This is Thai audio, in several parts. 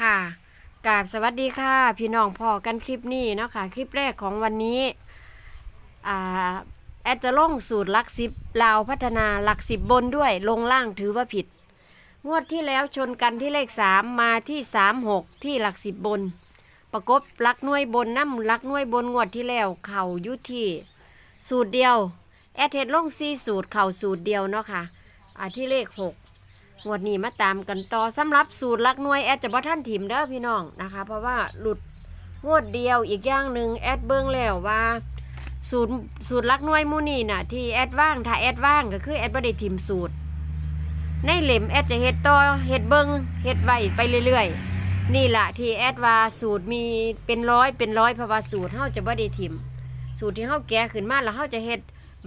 ค่ะกราบสวัสดีค่ะ พี่น้องพอกันคลิปนี้เนาะค่ะ คลิปแรกของวันนี้อ่าแอดจะลงสูตรลักสิบลาวพัฒนาหลักสิบบนด้วย ลงล่างถือว่าผิด งวดที่แล้วชนกันที่เลขสามมาที่สามหกที่หลักสิบบน ประกบลักน่วยบนน้ำลักน่วยบนงวดที่แล้วเข่ายุที่สูตรเดียว แอดเฮ็ดลงซีสูตรเข่าสูตรเดียวเนาะค่ะอ่าที่เลขหก งวดนี้มาตามกันต่อสำหรับสูตรลักหน่วยแอดจะบ่ท่านถิ่มเด้อพี่น้องนะคะ เพราะว่าหลุดงวดเดียวอีกอย่างหนึ่งแอดเบิ้งแล้วว่า สูตรสูตรลักหน่วยมูนี่น่ะ ที่แอดว่างถ้าแอดว่างก็คือแอดบ่ได้ถิ่มสูตร ในเหล็มแอดจะเฮ็ดต่อเฮ็ดเบิ้งเฮ็ดไว้ไปเรื่อยๆ นี่แหละที่แอดว่าสูตรมีเป็นร้อยเป็นร้อยเพราะว่าสูตรเฮาจะบ่ได้ถิ่มสูตรที่เฮาแก่ขึ้นมาแล้วเฮาจะเฮ็ด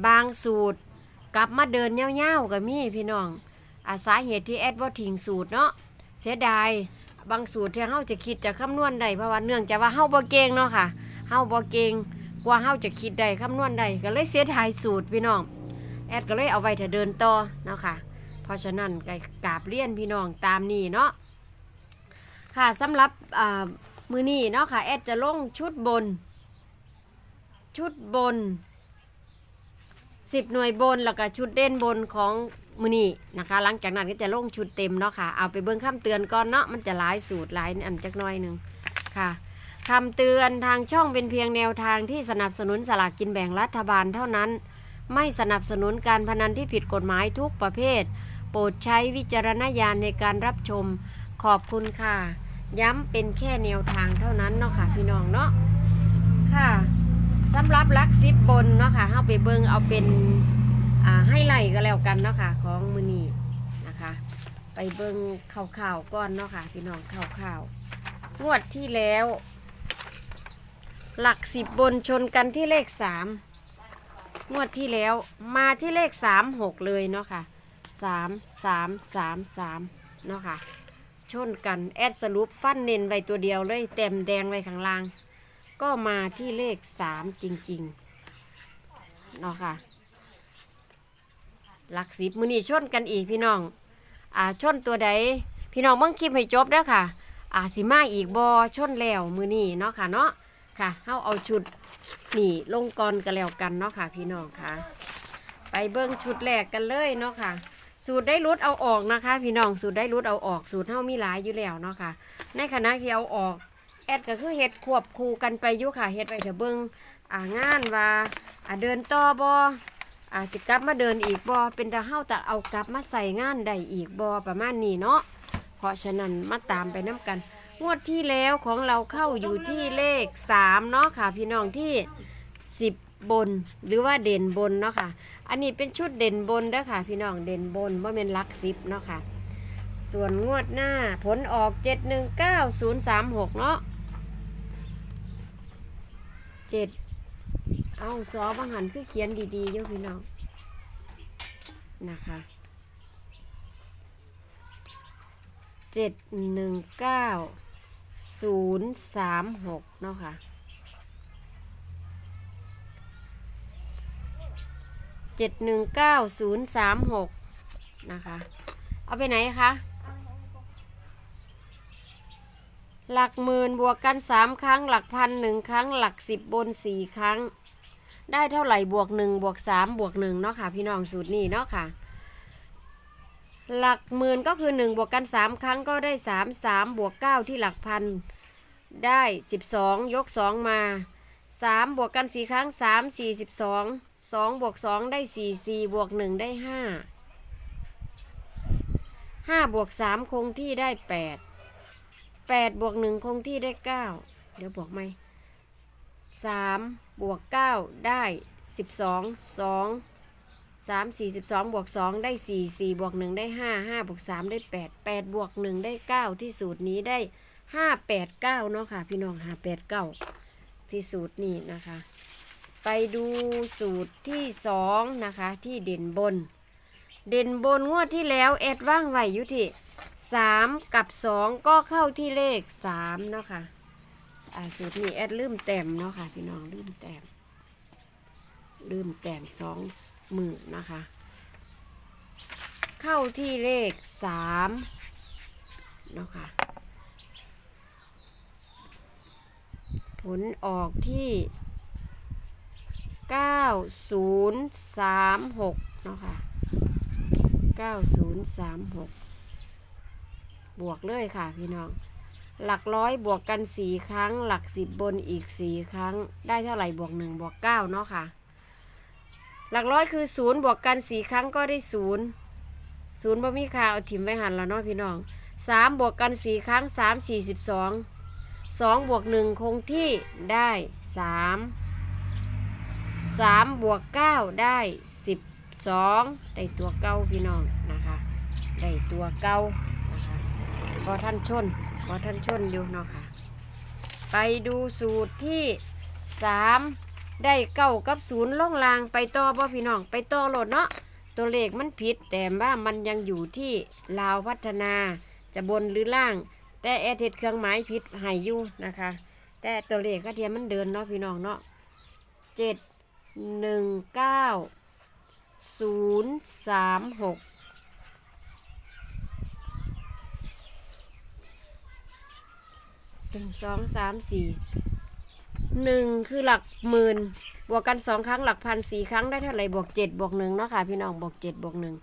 บางสูตร กลับมาเดินยาวๆก็มีพี่น้อง อาสาเหตุที่แอดว่าทิ้งสูตรเนาะเสียดายบางสูตรที่เฮาจะคิดจะคำนวณได้เพราะว่าเนื่องจากว่าเฮาบ่เก่งเนาะค่ะเฮาบ่เก่งกว่าเฮาจะคิดได้คำนวณได้ก็เลยเสียดายสูตรพี่น้องแอดก็เลยเอาไว้ถ้าเดินต่อเนาะค่ะ เพราะฉะนั้นก็กราบเรียนพี่น้องตามนี้เนาะค่ะสำหรับอ่ามือนี้เนาะค่ะแอดจะลงชุดบน ชุดบนสิบหน่วยบนแล้วก็ชุดเด่นบนของ มือนี่นะคะ หลังจากนั้นก็จะลงชุดเต็มเนาะค่ะ เอาไปเบิ้งคำเตือนก่อนเนาะมันจะหลายสูตรหลายอันจักน้อยหนึ่งค่ะคำเตือนทางช่องเป็นเพียงแนวทางที่สนับสนุนสลากกินแบ่งรัฐบาลเท่านั้น ไม่สนับสนุนการพนันที่ผิดกฎหมายทุกประเภท โปรดใช้วิจารณญาณในการรับชมขอบคุณค่ะ ย้ำเป็นแค่แนวทางเท่านั้นเนาะค่ะพี่น้องเนาะค่ะสำหรับลักซิบบนเนาะค่ะเฮาไปเบิงเอาเป็น ให้ไล่ก็แล้วกันเนาะค่ะของมือนีนะคะ ไปเบิ่งข่าวๆก่อนเนาะค่ะพี่น้องข่าวๆงวดที่แล้ว หลักสิบบนชนกันที่เลขสามงวดที่แล้วมาที่เลขสามหกเลยเนาะค่ะสามสามสามสามเนาะค่ะ ชนกันแอดสรุปฟันเน้นไว้ตัวเดียวเลยเต็มแดงไว้ข้างล่าง ก็มาที่เลขสามจริงๆเนาะค่ะ หลักสิบมือนี่ชนกันอีกพี่น้อง อ่าชนตัวใด พี่น้องเบิ่งคลิปให้จบเด้อค่ะ อ่าสิมาอีกบอชนแล้วมือนี่เนาะค่ะเนาะค่ะเฮาเอาชุดนี่ลงก่อนกันแล้วกันเนาะค่ะ พี่น้องค่ะ ไปเบิ่งชุดแรกกันเลยเนาะค่ะ สูตรได้รุดเอาออกนะคะ พี่น้องสูตรได้รุดเอาออกสูตรเฮามีหลายอยู่แล้วเนาะค่ะ ในขณะที่เอาออกแอดก็คือเฮ็ดควบคู่กันไปอยู่ค่ะเฮ็ดไปเถอะเบิ่งอ่างานว่าอ่าเดินต่อบ่อาสิกลับมาเดินอีกบ่เป็นตาเฮาแต่เอากลับมาใส่งานได้อีกบ่ประมาณนี้เนาะเพราะฉะนั้นมาตามไปน้กันงวดที่แล้วของเราเข้าอยู่ที่เลข3เนาะค่ะ พี่น้องที่ 10 บนหรือว่าเด่นบนเนาะค่ะ อันนี้เป็นชุดเด่นบนด้ค่ะ พี่น้องเด่นบนว่าเป็นลักซิปเนาะค่ะ ส่วนงวดหน้าผลออก 719036 เนาะเจ็ด เอาซอบังหันคือเขียนดีๆอยู่พี่น้องนะคะเจ็ดหนึ่งเก้าศูนย์สามหกเนาะค่ะเจ็ดหนึ่งเก้าศูนย์สามหกนะคะ เอาไปไหนคะหลักหมื่นบวกกันสามครั้ง หลักพันหนึ่งครั้ง หลักสิบบนสี่ครั้ง ได้เท่าไหร่บวกหนึ่งบวกสามบวกหนึ่งเนาะค่ะพี่น้องสูตรนี้เนาะค่ะ หลักหมื่นก็คือหนึ่งบวกกันสามครั้งก็ได้สามสามบวกเก้าที่หลักพันได้สิบสองยกสองมาสามบวกกันสี่ครั้งสามสี่สิบสองสองบวกสองได้สี่สี่บวกหนึ่งได้ห้าห้าบวกสามคงที่ได้แปดแปดบวกหนึ่งคงที่ได้เก้าเดี๋ยวบวกไหมสาม บวกเก้าได้สิบสองสองสามสี่สิบสองบวกสองได้สี่สี่บวกหนึ่งได้ห้าห้าบวกสามได้แปดแปดบวกหนึ่งได้เก้าที่สูตรนี้ได้ห้าแปดเก้าเนาะค่ะ พี่น้องห้าแปดเก้าที่สูตรนี้นะคะ ไปดูสูตรที่สองนะคะ ที่เด่นบน เด่นบนงวดที่แล้ว แอดว่างไว้อยู่ที่สามกับสองก็เข้าที่เลขสามเนาะค่ะ อ่าสูตรนี้แอดลืมแต้มเนาะค่ะ พี่น้องลืมแต้มลืมแต้มสองมือนะคะ เข้าที่เลขสามเนาะค่ะ ผลออกที่เก้าศูนย์สามหกเนาะค่ะเก้าศูนย์สามหกบวกเลยค่ะพี่น้อง หลักร้อยบวกกันสี่ครั้ง หลักสิบบนอีกสี่ครั้ง ได้เท่าไหร่บวกหนึ่งบวกเก้าเนาะค่ะ หลักร้อยคือศูนย์บวกกันสี่ครั้งก็ได้ศูนย์ศูนย์บ่มีค่าเอาถิ่มไว้หันแล้วเนาะพี่น้องสามบวกกันสี่ครั้งสามสี่สิบสองสองบวกหนึ่งคงที่ได้สามสามบวกเก้าได้สิบสองได้ตัวเก้าพี่น้องนะคะ ได้ตัวเก้านะคะพอท่านชน พอท่านชนอยู่เนาะค่ะ ไปดูสูตรที่สามได้เก้ากับศูนย์ล่องลางไปต่อบ่พี่น้อง ไปต่อโหลดเนาะตัวเลขมันผิด แต่ว่ามันยังอยู่ที่ลาวพัฒนาจะบนหรือล่าง แต่แอร์เทดเครื่องหมายผิดหายอยู่นะคะ แต่ตัวเลขก็เทียมมันเดินเนาะพี่น้องเนาะเจ็ดหนึ่งเก้าศูนย์สามหกหนึ่ง สองสามสี่หนึ่งคือหลักหมื่นบวกกันสองครั้งหลักพันสี่ครั้งได้เท่าไหร่บวกเจ็ดบวกหนึ่งเนาะค่ะพี่น้องบวกเจ็ดบวกหนึ่ง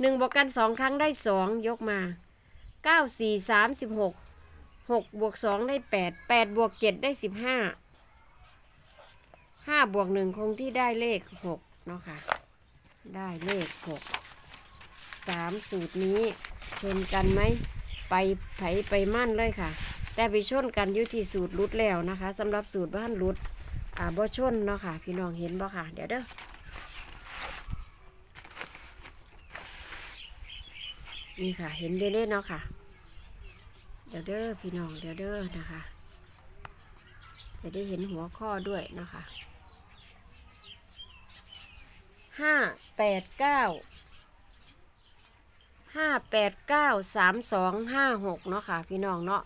หนึ่งบวกกันสองครั้งได้สองยกมาเก้าสี่สามสิบหกหกบวกสองได้แปดแปดบวกเจ็ดได้สิบห้าห้าบวกหนึ่งคงที่ได้เลขหกเนาะค่ะ ได้เลขหกสามสูตรนี้ชนกันไหม ไปไผไปมั่นเลยค่ะ แต่ไปชนกันอยู่ที่สูตรรุดแล้วนะคะสำหรับสูตรบ้านรุดอ่าบ่ชนเนาะค่ะ พี่น้องเห็นบ่ค่ะ เดี๋ยวเด้อนี่ค่ะ เห็นเด้ๆเนาะค่ะ เดี๋ยวเด้อพี่น้องเดี๋ยวเด้อนะคะ จะได้เห็นหัวข้อด้วยนะคะห้าแปดเก้าห้าแปดเก้าสามสองห้าหกเนาะค่ะ พี่น้องเนาะ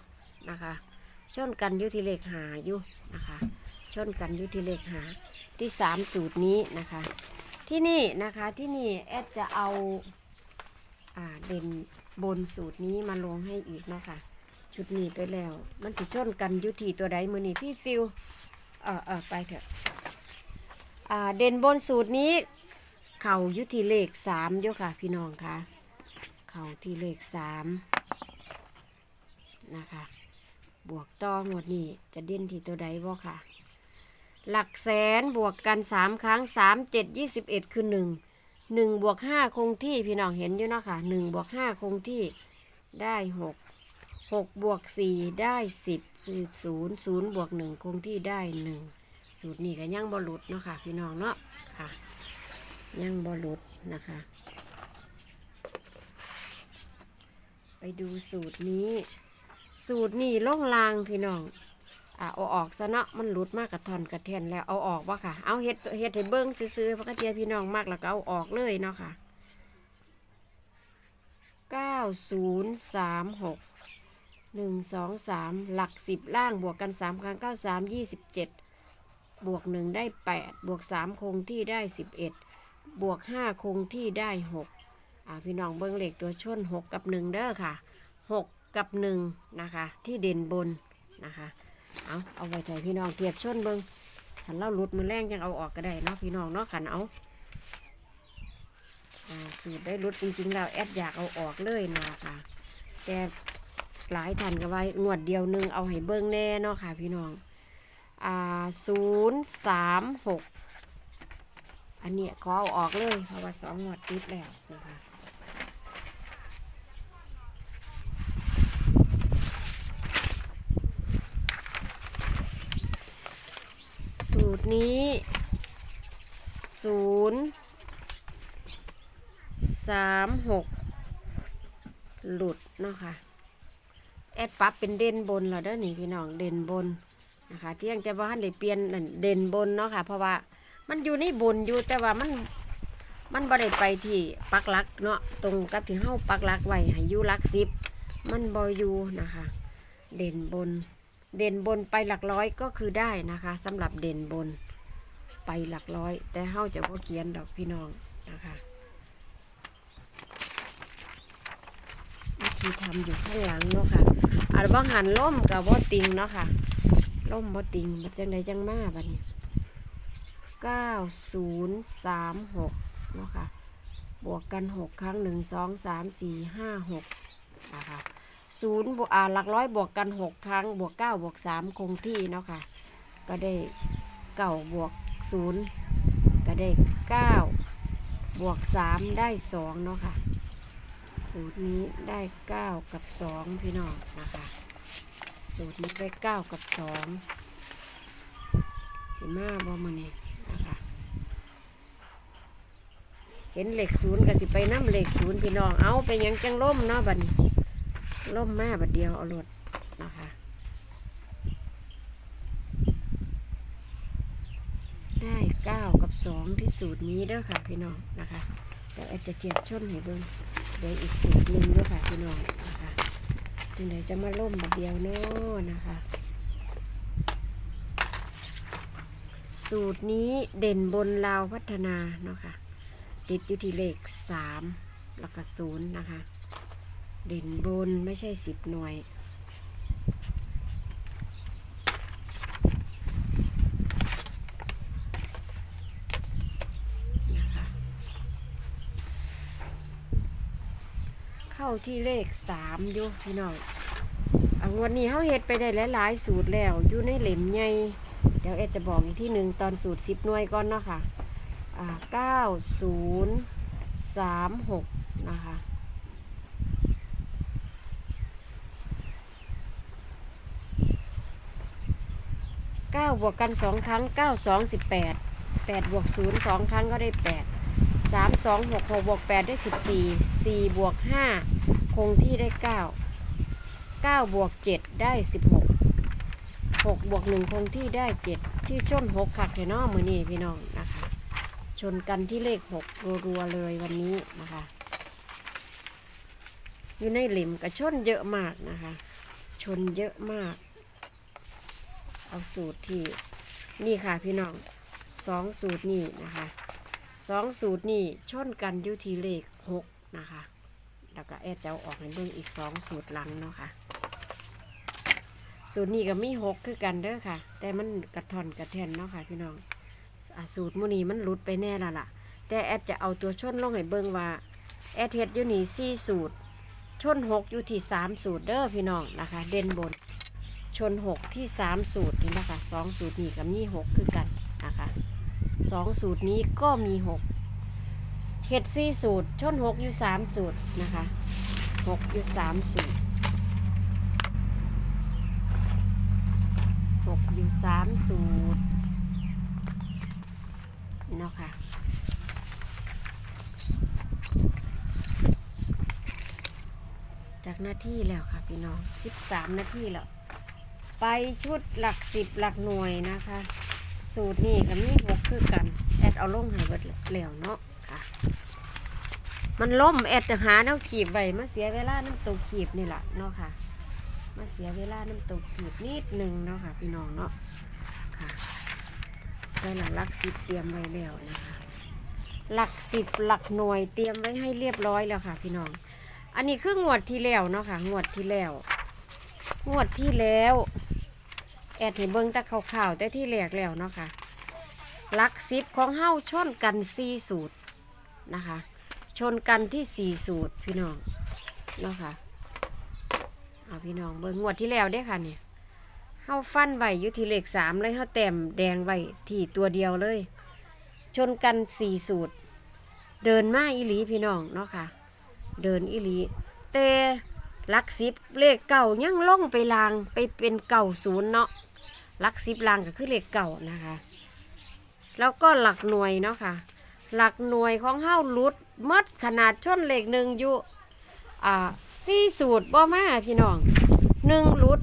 นะคะชนกันอยุที่เลขหาอยู่นะคะชนกันอยุที่เลขหาที่สามสูตรนี้นะคะ ที่นี่นะคะที่นี่แอดจะเอาอ่าเด่นบนสูตรนี้มาลงให้อีกเนาะค่ะชุดนี้ไปแล้ว มันสิชนกันอยุที่ตัวใดมือนี่พี่ฟิวเออเออไปเถอะอ่าเด่นบนสูตรนี้ เข่ายุทีเลขสามเดียค่ะ พี่น้องคะเข่าที่เลขสามนะคะ บวกต่อหมดนี่จะเด่นที่ตัวใดบ่ค่ะ หลักแสนบวกกันสามครั้งสามเจ็ดยี่สิบเอ็ดคือหนึ่งหนึ่งบวกห้าคงที่พี่น้องเห็นอยู่เนาะค่ะหนึ่งบวกห้าคงที่ได้หกหกบวกสี่ได้สิบคือศูนย์ศูนย์บวกหนึ่งคงที่ได้หนึ่งสูตรนี้ก็ยังบหลุดเนาะค่ะพี่น้องเนาะค่ะยังบหลุดนะคะ ไปดูสูตรนี้ สูตรนี่ล่องลางพี่น้องอะเอาออกซะเนาะมันหลุดมากกับทอนกระเทนแล้วเอาออกวะค่ะ เอาเฮ็ดเฮ็ดให้เบิ้งซื้อๆพระกระเทียพี่น้องมากแล้วก็เอาออกเลยเนาะค่ะเก้าศูนย์สามหกหนึ่งสองสามหลักสิบล่างบวกกันสามครั้งเก้าสามยี่สิบเจ็ดบวกหนึ่งได้แปดบวกสามคงที่ได้สิบเอ็ดบวกห้าคงที่ได้หกอ่าพี่น้องเบิ้งเหลขตัวชนหกกับหนึ่งเด้อค่ะหก กับหนึ่งนะคะ ที่เด่นบนนะคะ เอาเอาไว้ใส่พี่น้องเทียบชนเบิงขันเล่าหลุดมือแรงจังเอาออกก็ได้เนาะพี่น้องเนาะขันเอาอ่าสูตรได้ลุดจริงๆแล้วแอดอยากเอาออกเลยนะค่ะแต่หลายท่านก็ไว้งวดเดียวหนึงเอาให้เบิ้งแน่เนาะค่ะพี่น้องอ่าศูนย์สามหกอันเนี้ยขอเอาออกเลยเพราะว่าสองงวดติดแล้วนะคะ สูตร นี้ศูนย์สามหกหลุดเนาะค่ะแอดปรับเป็นเด่นบนแล้วเด้อนี่พี่น้องเด่นบนนะคะที่ยังจะว่าให้เปลี่ยนเด่นบนเนาะค่ะ เพราะว่ามันอยู่ในบนอยู่แต่ว่ามันมันบ่ได้ไปที่ปักลักเนาะตรงกับที่เฮาปักลักไว้ให้อยู่ลักสิบมันบ่อยู่นะคะ เด่นบน เด่นบนไปหลักร้อยก็คือได้นะคะสำหรับเด่นบนไปหลักร้อย แต่เฮาจะว่าเขียนดอกพี่น้องนะคะวิธีทำอยู่ข้างหลังเนาะค่ะอาจว่าหันล่มกับว่าติงเนาะค่ะล่มบ่ติงบัดจังใดจังมาบัดนี้เก้าศูนย์สามหกเนาะค่ะบวกกันหกครั้งหนึ่งสองสามสี่ห้าหกนะคะ ศูนย์บวกอ่าหลักร้อยบวกกันหกครั้ง บวกเก้าบวกสามคงที่เนาะค่ะ ก็ได้เก้าบวกศูนย์ก็ได้เก้าบวกสามได้สองเนาะค่ะ สูตรนี้ได้เก้ากับสองพี่น้องนะคะ สูตรนี้ได้เก้ากับสองสิมาบ่มาเนี่นะคะเห็นเหล็กศูนย์ก็สิไปน้ำเหล็กศูนย์พี่น้องเอาไปยังจังล่มเนาะบัดนี้ ล่มมาบัดเดียวเอารถนะคะได้เก้ากับสองที่สูตรนี้เด้อค่ะพี่น้องนะคะเดี๋ยวแอดจะเทียบชนให้เบิ่งเดี๋ยวอีกสูตรหนึ่งเด้อค่ะพี่น้องนะคะจึงเดี๋ยวจะมาล่มบัดเดียวเนาะนะคะ สูตรนี้เด่นบนลาวพัฒนาเนาะค่ะติดอยู่ที่เลขสามแล้วก็ศูนย์นะคะ เด่นบนไม่ใช่สิบหน่วย นะคะเข้าที่เลขสามอยู่พี่น้องอะงวดนี้เขาเฮ็ดไปได้หลายๆสูตรแล้ว อยู่ในเหล่มใหญ่เดี๋ยวเอ็ดจะบอกอีกที่หนึ่งตอนสูตรสิบหน่วยก่อนเนาะค่ะอ่าเก้าศูนย์สามหกนะคะเก้าบ วกกันสองครั้งเก้าสองสิบแปดแปดบวกศูนย์สองครั้งก็ได้แปดสามสองหกหกบวกแปดได้สิบสี่สี่บวกห้าคงที่ได้เก้าเก้าบวกเจ็ดได้สิบหกหกบวกหนึ่งคงที่ได้เจ็ดที่ชนหกขักเทนอมือนี่พี่น้องนะคะ ชนกันที่เลขหกรัวๆเลยวันนี้นะคะ อยู่ในหลิมกับชนเยอะมากนะคะ ชนเยอะมาก เอาสูตรที่นี่ค่ะพี่น้องสองสูตรนี่นะคะสองสูตรนี่ชนกันอยู่ที่เลขหกนะคะ แล้วก็แอดจะเอาออกให้เบิ่งอีกสองสูตรหลังเนาะค่ะสูตรนี้ก็มีหกคือกันเด้อค่ะ แต่มันกระท่อนกระแทนเนาะค่ะพี่น้องอสูตรมูนีมันหลุดไปแน่ละล่ะ แต่แอดจะเอาตัวชนลงให้เบิ่งว่า แอดเฮ็ดอยู่นี่สี่สูตร ชนหกอยู่ที่สามสูตรเด้อพี่น้องนะคะ เด่นบน ชนหกที่สามสูตรนี่นะคะสองสูตรนี้กับมีหกคือกันนะคะสองสูตรนี้ก็มีหกเฮ็ดสี่สูตร ชนหกอยู่สามสูตรนะคะหกอยู่สามสูตรหกอยู่สามสูตรเนาะค่ะจากหน้าที่แล้วค่ะพี่น้อง 13 นาทีแล้ว ไปชุดหลักสิบหลักหน่วยนะคะ สูตรนี่กับมีหกคือกัน แอดเอาลงใหายเบิดแล้วเนาะค่ะ มันล่มแอดจะหาแนวขีบใบมาเสียเวลาน้ำตัวขีบนี่แหละเนาะค่ะ มาเสียเวลาน้ำตัวขีบนิดหนึ่งเนาะค่ะ พี่น้องเนาะค่ะใส่หลักหลักสิบเตรียมไว้แล้วนะคะ หลักสิบหลักหน่วยเตรียมไว้ให้เรียบร้อยแล้วค่ะ พี่น้อง อันนี้คืองวดที่แล้วเนาะค่ะ งวดที่แล้ว งวดที่แล้ว แอดเห็นเบิ้งแตะข่าวๆแต่ที่แรกแล้วเนาะค่ะลักสิบของเฮ้าชนกันสี่สูตรนะคะ ชนกันที่สี่สูตรพี่น้องเนาะค่ะเอาพี่น้องเบิ้งงวดที่แล้วเด้ค่ะเนี่ยเฮาฟันไว้อยู่ที่เลขสามเลยเฮาแต้มแดงไว้ที่ตัวเดียวเลย ชนกันสี่สูตร เดินมาอีหลีพี่น้องเนาะค่ะ เดินอีหลีแต่ลักสิบเลขเก่ายังล่องไปลางไปเป็นเก่าศูนย์เนาะ หลักสิบลางก็คือเลขเก่านะคะ แล้วก็หลักหน่วยเนาะค่ะ หลักหน่วยของเฮาลุดมดขนาดชนเลขหนึ่งอยู่อ่าสี่สูตรบ่มาพี่น้องหนึ่งลุด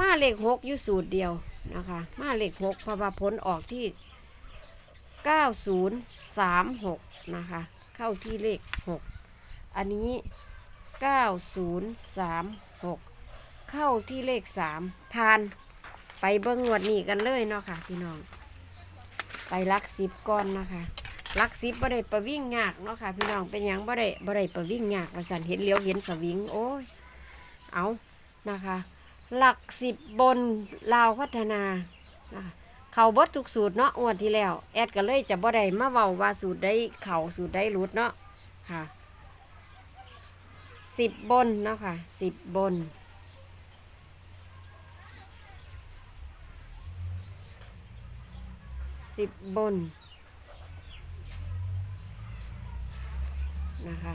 มาเลขหกอยู่สูตรเดียวนะคะ มาเลขหกพราะว่าผลออกที่เก้าศูนย์สามหกนะคะ เข้าที่เลขหกอันนี้เก้าศูนย์สามหกเข้าที่เลขสามผ่าน ไปเบิ้งงวดนี้กันเลยเนาะค่ะพี่น้อง ไปลักสิบก้อนนะคะลักสิบบ่ได้ประวิ่งยากเนาะค่ะพี่น้องเป็นยังบ่ได้บ่ได้ประวิ่งยากว่าสันเห็นเลี้ยวเห็นสวิงโอ้ยเอานะคะหลักสิบบนลาวพัฒนาเขาบดทุกสูตรเนาะงวดที่แล้ว แอดก็เลยจะบ่ได้มาเว้าว่าสูตรได้เข่าสูตรได้รุดเนาะค่ะสิบบนเนาะค่ะสิบบน สิบบนนะคะ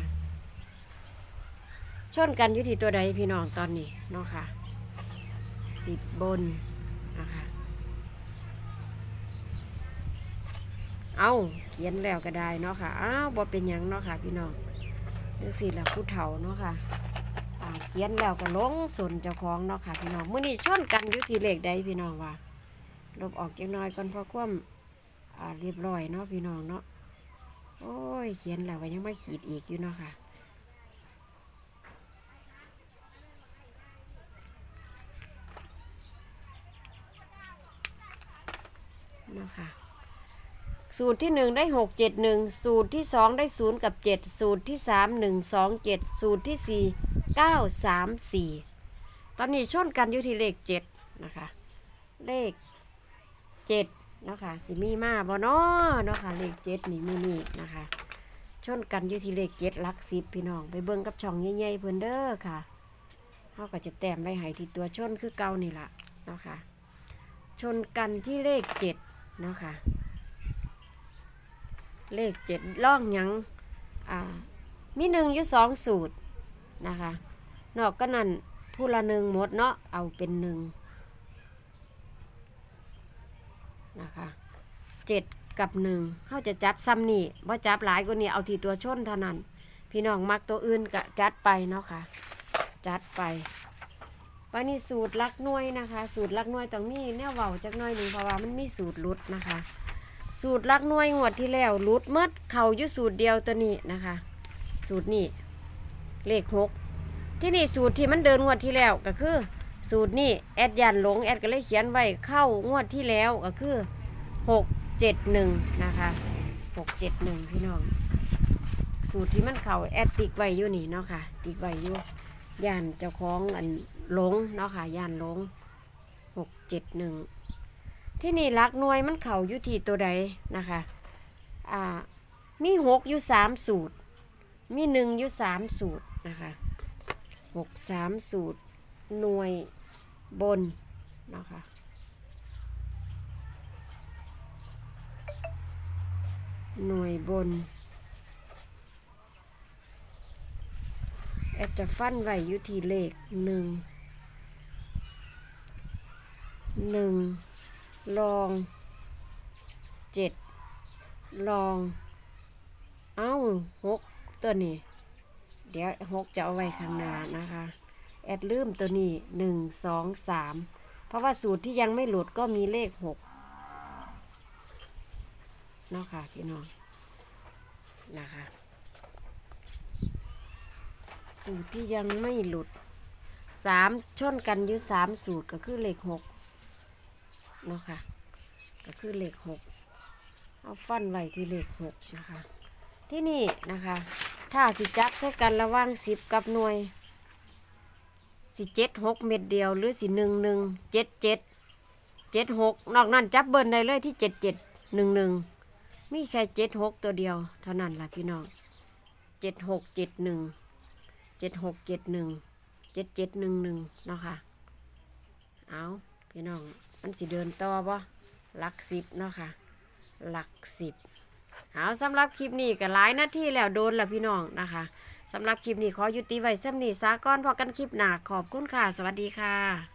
ชนกันอยุติตัวใดพี่น้องตอนนี้เนาะค่ะสิบบนนะคะ เอาเขียนแล้วก็ได้เนาะค่ะ อ้าวบ่เป็นยังเนาะค่ะพี่น้องนี่สิละผู้เฒ่าเนาะค่ะอ่าเขียนแล้วก็ลงสนเจ้าของเนาะค่ะพี่น้องมื้อนี้ชนกันอยุติเลขใดพี่น้องว่าลบออกจังน้อยก่อนเพราะความ อ่าเรียบร้อยเนาะพี่น้องเนาะโอ้ยเขียนแล้วยังไม่ขีดอีกอยู่เนาะค่ะเนาะค่ะสูตรที่หนึ่งได้หกเจ็ดหนึ่งสูตรที่สองได้ศูนย์กับเจ็ดสูตรที่สามหนึ่งสองเจ็ดสูตรที่สี่เก้าสามสี่ตอนนี้ชนกันอยู่ที่เลขเจ็ดนะคะ เลขเจ็ด เนาะคะสิมีมาบ่นาะเนาะค่ะเลขเจ็ดนี่มีนี่นะคะ ชนกันอยู่ที่เลขเจ็ดลักสิบพี่น้อง ไปเบิ่งกับช่องใหญ่ๆเพิ่นเด้อค่ะเขาก็จะแต้มไว้ให้ที่ตัวชนคือเก่านี่ล่ะเนาะค่ะ ชนกันที่เลขเจ็ดเนาะค่ะ เลขเจ็ดล่องยังอ่ามีหนึ่งอยู่สองสูตรนะคะ นอกก็นั่นผู้ละหนึ่งหมดเนาะเอาเป็นหนึ่ง นะคะเจ็ดกับหนึ่งเขาจะจับซ้ำนี่ว่าจับหลายกว่านี้เอาทีตัวชนเท่านั้น พี่น้องมักตัวอื่นก็จัดไปเนาะค่ะ จัดไปวันนี้สูตรลักหน่วยนะคะ สูตรลักหน่วยต้องมีแนวเว้าจักหน่อยหนึ่งเพราะว่ามันมีสูตรลุดนะคะ สูตรลักหน่วยงวดที่แล้วลุดหมดเข่าอยู่สูตรเดียวตัวนี้นะคะ สูตรนี้เลขหกที่นี่สูตรที่มันเดินงวดที่แล้วก็คือ สูตรนี้แอดยันหลงแอดก็เลยเขียนไว้เข้างวดที่แล้วก็คือหกเจ็ดหนึ่งนะคะหกเจ็ดหนึ่งพี่น้อง สูตรที่มันเข่าแอดติ๊กไว้อยู่นี่เนาะค่ะ ติ๊กไว้อยู่ยานเจ้าของอันหลงเนาะค่ะยานหลงหกเจ็ดหนึ่งที่นี่หลักหน่วยมันเข่าอยู่ที่ตัวใดนะคะอ่ามีหกอยู่สามสูตร มีหนึ่งอยู่สามสูตรนะคะหกสามสูตร หน่วยบนนะคะหน่วยบนแอดจะฟันไว้อยู่ที่เลขหนึ่งหนึ่งลองเจ็ดลอง เอ้าหกตัวนี้ เดี๋ยวหกจะเอาไว้ข้างหน้านะคะ แอดลืมตัวนี้หนึ่งสองสามเพราะว่าสูตรที่ยังไม่หลุดก็มีเลขหกเนาะค่ะพี่น้องนะคะสูตรที่ยังไม่หลุดสามชนกันอยู่สามสูตรก็คือเลขหกเนาะค่ะก็คือเลขหกเอาฟันไว้ที่เลขหกนะคะ ที่นี่นะคะ ถ้าสิจับใช้กันระว่างสิบกับหน่วย สิเจ็ดหกเม็ดเดียวหรือสิหนึ่งหนึ่งเจ็ดเจ็ดเจ็ดหกนอกนั้นจับเบิร์นได้เลยที่เจ็ดเจ็ดหนึ่งหนึ่งมีแค่เจ็ดหกตัวเดียว เท่านั้นล่ะพี่น้องเจ็ดหกเจ็ดหนึ่งเจ็ดหกเจ็ดหนึ่งเจ็ดเจ็ดหนึ่งหนึ่งเนาะค่ะ เอาพี่น้องมันสิเดินต่อบ่หลักสิบเนาะค่ะ หลักสิบเอาสำหรับคลิปนี้ก็หลายนาทีแล้วโดนละพี่น้องนะคะ สำหรับคลิปนี้ขอยุติไว้ซ้ำนี้สาก้อนพอกันคลิปหนาขอบคุณค่ะ สวัสดีค่ะ